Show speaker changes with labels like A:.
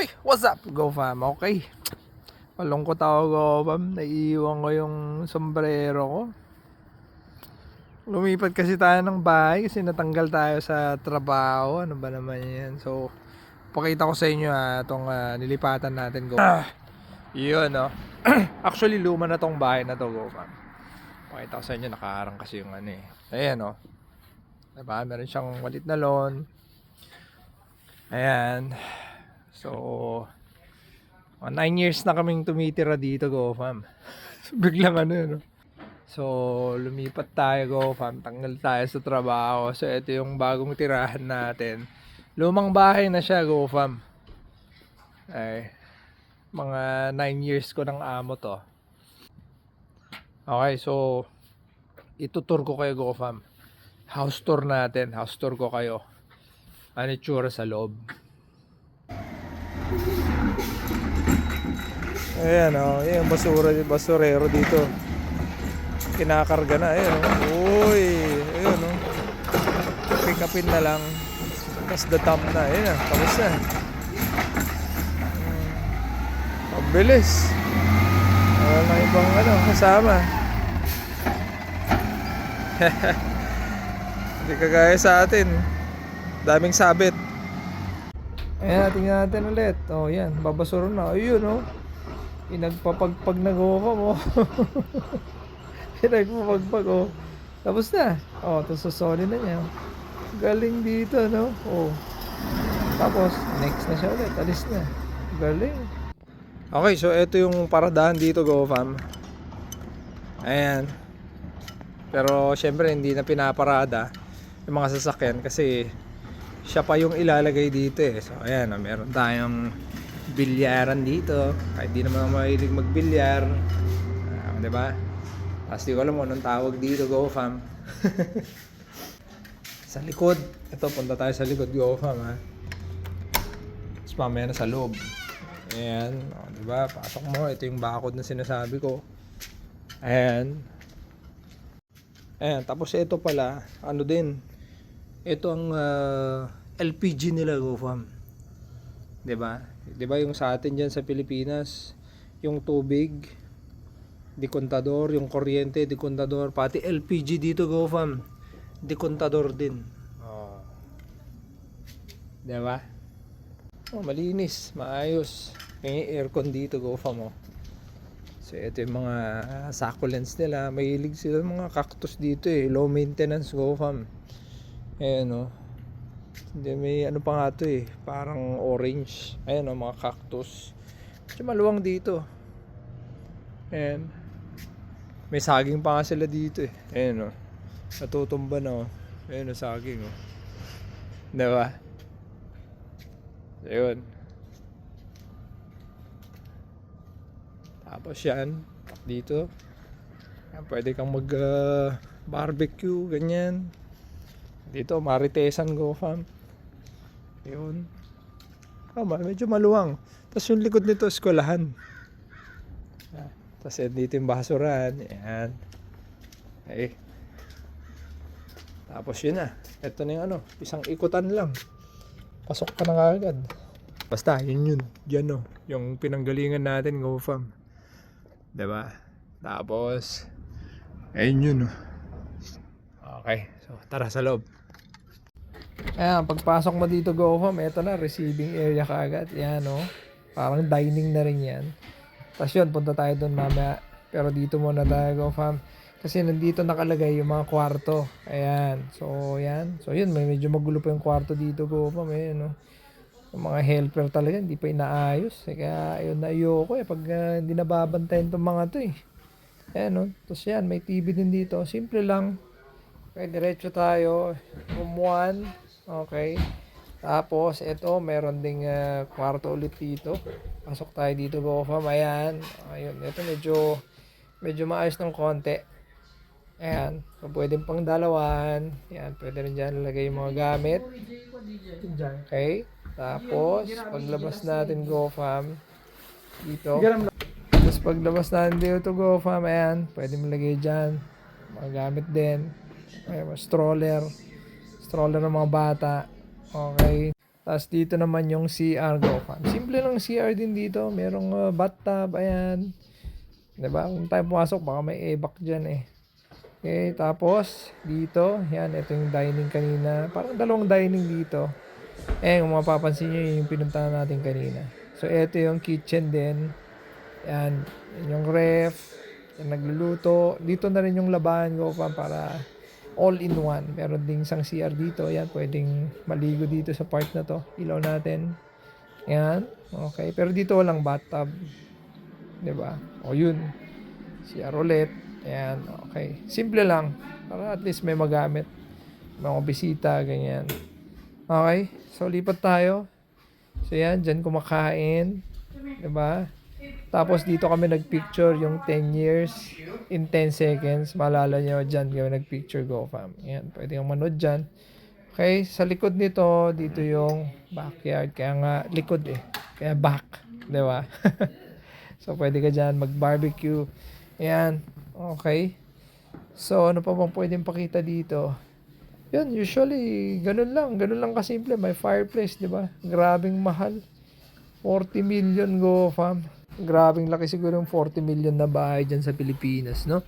A: Uy, what's up, Go Fam? Okay. Malungkot ako, Go Fam. Naiiwan ko yung sombrero ko. Lumipat kasi tayo ng bahay kasi natanggal tayo sa trabaho. Ano ba naman yan? So, pakita ko sa inyo ha, itong ah, nilipatan natin, Go Fam. Yun, no? Actually, luma na tong bahay na to, Go Fam. Pakita ko sa inyo, nakaharang kasi yung ano eh. Ayan, no? Diba? Meron siyang walit na lawn. Ayan. So, 9 years na kaming tumitira dito, Go Fam. So, biglang ano yun, no? So, lumipat tayo, Go Fam. Tanggal tayo sa trabaho. So, ito yung bagong tirahan natin. Lumang bahay na siya, Go Fam. Ay, mga 9 years ko ng amo to. Okay, so, itutur ko kayo, Go Fam. House tour natin. House tour ko kayo. Ano itsura sa loob. Ayan o, oh, yung basura, basurero dito. Kinakarga na, ayan o. Uy, ayan o. Pick upin na lang. Tapos the dump na, ayan na, tapos na. Hmm. Ang bilis. Wala na ibang ano, kasama. Hindi kagaya sa atin. Daming sabit. Ayan, tingnan natin ulit. Oh, yan. Babasuro na. Ayun, oh. Inagpapagpag na go mo. Inagpapagpag, oh. Tapos na. Oh, tapos susoli na niya. Galing dito, no? Oh. Tapos, next na siya ulit. Alis na. Galing. Okay, so ito yung paradahan dito, Go Fam. Ayan. Pero, syempre, hindi na pinaparada yung mga sasakyan kasi siya pa yung ilalagay dito eh. So ayan, oh, meron tayong bilyaran dito. Kahit di naman ako mahilig magbilyar. Ah, 'Di ba? Tapos di ko alam kung anong tawag dito, Go Fam. sa likod. Ito, punta tayo sa likod, Go Fam ha. Tapos mamaya na sa loob. Ayan, oh, 'di ba? Pasok mo, ito yung bakod na sinasabi ko. Ayan. Ayan, tapos ito pala, ano din, ito ang ah, LPG nila GoFam. 'Di ba? 'Di ba yung sa atin diyan sa Pilipinas, yung tubig, dekontador, yung kuryente, dekontador, pati LPG dito GoFam, dekontador din. Oh. 'Di ba? Oh, malinis, maayos. Yung aircon dito GoFam oh. So ito yung mga succulents nila. Mahilig sila mga cactus dito eh. Low maintenance GoFam. Ayan o. Hindi, may ano pa nga to eh. Parang orange. Ayan o, mga cactus. Medyo maluwang dito. Ayan. May saging pa nga sila dito eh. Ayan o. Natutumba na o. Ayan o, saging o. Diba? Ayun. Tapos yan. Dito. Yan, pwede kang mag ah, barbecue, ganyan. Dito, Maritesan Go Fam. Yun. Oh, ma- medyo maluwang. Tapos yung likod nito, eskwelahan. Ah, Tapos yan dito yung basurahan. Yan. Okay. Tapos yun na. Ito na yung ano, isang ikutan lang. Pasok ka na agad. Basta, yun yun. Yan o. Yung pinanggalingan natin, Go Fam. 'Di ba? Tapos, ayun yun. oh. Okay, so tara sa loob. Ayan, pagpasok mo dito, go home, eto na, receiving area ka agad. Yan, oh. Parang dining na rin yan. Tapos yun, punta tayo doon mamaya. Pero dito muna tayo, go fam. Kasi nandito nakalagay yung mga kwarto. Ayan. So, yan. So, yun. May medyo magulo pa yung kwarto dito, go fam. Ayan, oh. Yung mga helper talaga, hindi pa inaayos. Eh, kaya ayun na ayoko eh. Pag ah, hindi nababantayan itong mga to eh. Ayan, no? Tapos yan, may TV din dito. Simple lang. Okay, diretso tayo. Room 1. Okay. Tapos, ito, meron ding ah, kwarto ulit dito. Pasok tayo dito, go fam. Ayan. Ayun, ito medyo, medyo maayos ng konti. Ayan. So, pwedeng pang dalawan. Ayan, pwede rin dyan lagay yung mga gamit. Okay. Tapos, paglabas natin go fam. Dito. Tapos paglabas natin dito go fam. Ayan. Pwede mo lagay dyan. Mga gamit din. Ayan, mga stroller. Stroller ng mga bata. Okay. Tapos dito naman yung CR Go. Simple lang CR din dito. Merong uh, bathtub, ayan. 'Di ba? Kung tayo pumasok, baka may evac dyan eh. Okay, tapos dito, yan, ito yung dining kanina. Parang dalawang dining dito. Eh, kung mapapansin nyo, yun yung pinuntahan natin kanina. So, ito yung kitchen din. Yan, yan yung ref. Yan, nagluluto. Dito na rin yung labahan ko pa para all in one. Meron ding isang CR dito. Yan, pwedeng maligo dito sa part na to. Ilaw natin. Yan, okay. Pero dito walang bathtub. ba? O yun. CR ulit. Ayan, okay. Simple lang. Para at least may magamit. Mga bisita, ganyan. Okay. So, lipat tayo. So, yan. Dyan kumakain. ba? Tapos, dito kami nagpicture yung 10 years in 10 seconds. Malala nyo, dyan kami nagpicture go fam. Yan. Pwede yung manood dyan. Okay. Sa likod nito, dito yung backyard. Kaya nga, likod eh. Kaya back. 'Di ba? so, pwede ka dyan mag-barbecue. Ayan. Okay. So, ano pa bang pwedeng pakita dito? Yun, usually, ganun lang. Ganun lang kasimple. May fireplace, di ba? Grabing mahal. 40 million go, fam. Grabing laki siguro yung 40 million na bahay dyan sa Pilipinas, no?